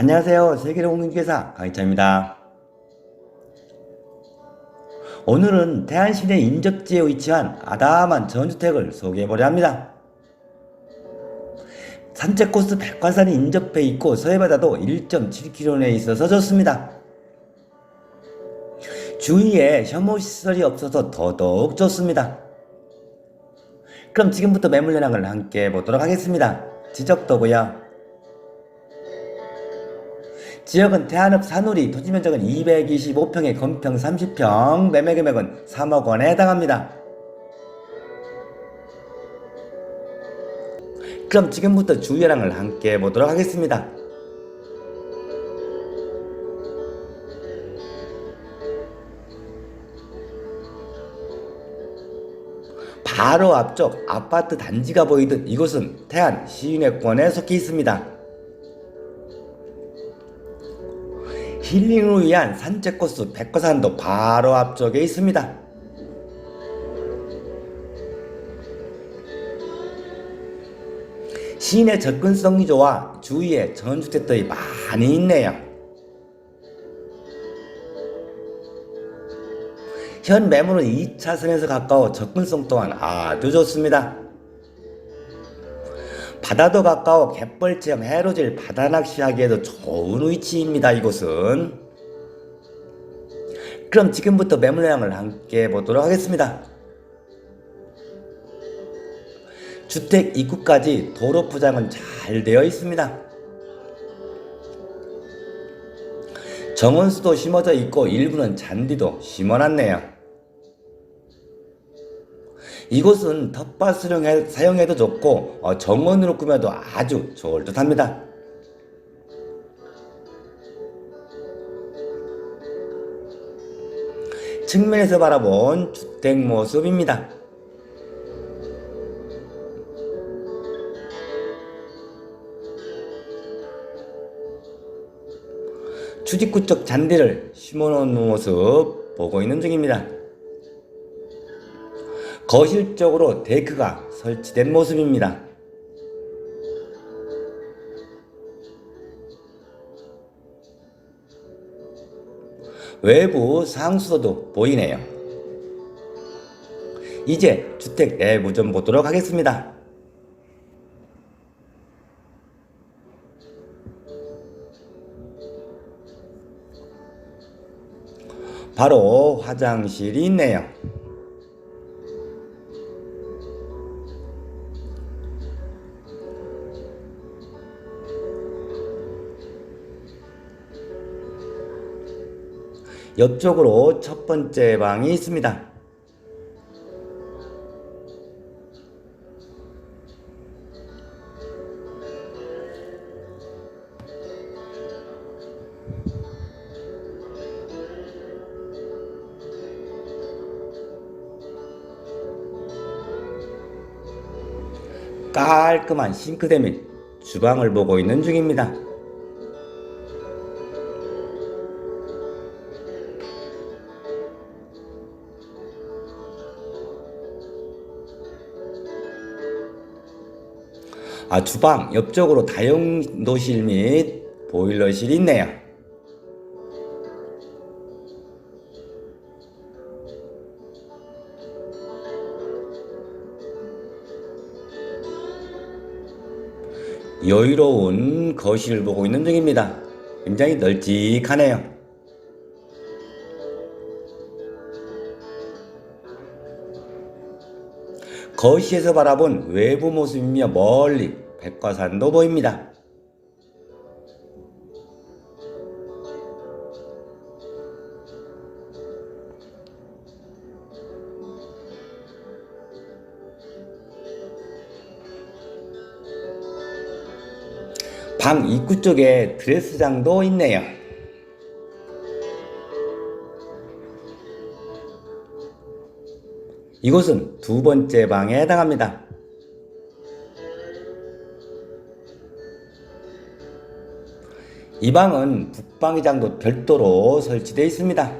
안녕하세요. 세계의 공인중개사 강희찬입니다. 오늘은 태안 시내 인접지에 위치한 아담한 전주택을 소개해보려 합니다. 산책 코스 백관산이 인접해 있고 서해바다도 1.7km 내에 있어서 좋습니다. 주위에 혐오시설이 없어서 더더욱 좋습니다. 그럼 지금부터 매물 현황을 함께 보도록 하겠습니다. 지적도고요. 지역은 태안읍 산우리 토지 면적은 225평에 건평 30평 매매 금액은 3억 원에 해당합니다. 그럼 지금부터 주의사항을 함께 보도록 하겠습니다. 바로 앞쪽 아파트 단지가 보이듯 이곳은 태안 시윤회권에 속해 있습니다. 힐링을 위한 산책 코스 백과산도 바로 앞쪽에 있습니다. 시내 접근성이 좋아 주위에 전주택들이 많이 있네요. 현 매물은 2차선에서 가까워 접근성 또한 아주 좋습니다. 바다도 가까워 갯벌 체험 해로질 바다 낚시하기에도 좋은 위치입니다. 이곳은 그럼 지금부터 매물 내용을 함께 보도록 하겠습니다. 주택 입구까지 도로 포장은 잘 되어 있습니다. 정원수도 심어져 있고 일부는 잔디도 심어놨네요. 이곳은 텃밭을 사용해도 좋고 어, 정원으로 꾸며도 아주 좋을 듯합니다. 측면에서 바라본 주택 모습입니다. 쪽 잔디를 심어놓은 모습 보고 있는 중입니다. 거실 쪽으로 데크가 설치된 모습입니다. 외부 상수도도 보이네요. 이제 주택 내부 좀 보도록 하겠습니다. 바로 화장실이 있네요. 옆쪽으로 첫 번째 방이 있습니다. 깔끔한 싱크대 및 주방을 보고 있는 중입니다. 아, 주방 옆쪽으로 다용도실 및 보일러실이 있네요. 여유로운 거실을 보고 있는 중입니다. 굉장히 널찍하네요. 거실에서 바라본 외부 모습이며 멀리 백과산도 보입니다. 방 입구 쪽에 드레스장도 있네요. 이곳은 두 번째 방에 해당합니다. 이 방은 북방위장도 별도로 설치되어 있습니다.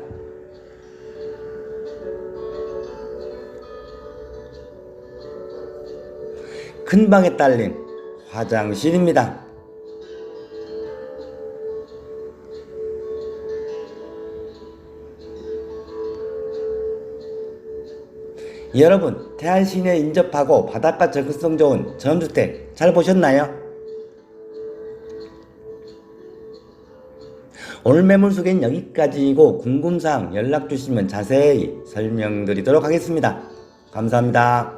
큰 방에 딸린 화장실입니다. 여러분, 태안 시내에 인접하고 바닷가 접근성 좋은 전주택 잘 보셨나요? 오늘 매물 소개는 여기까지이고 궁금사항 연락 주시면 자세히 설명드리도록 하겠습니다. 감사합니다.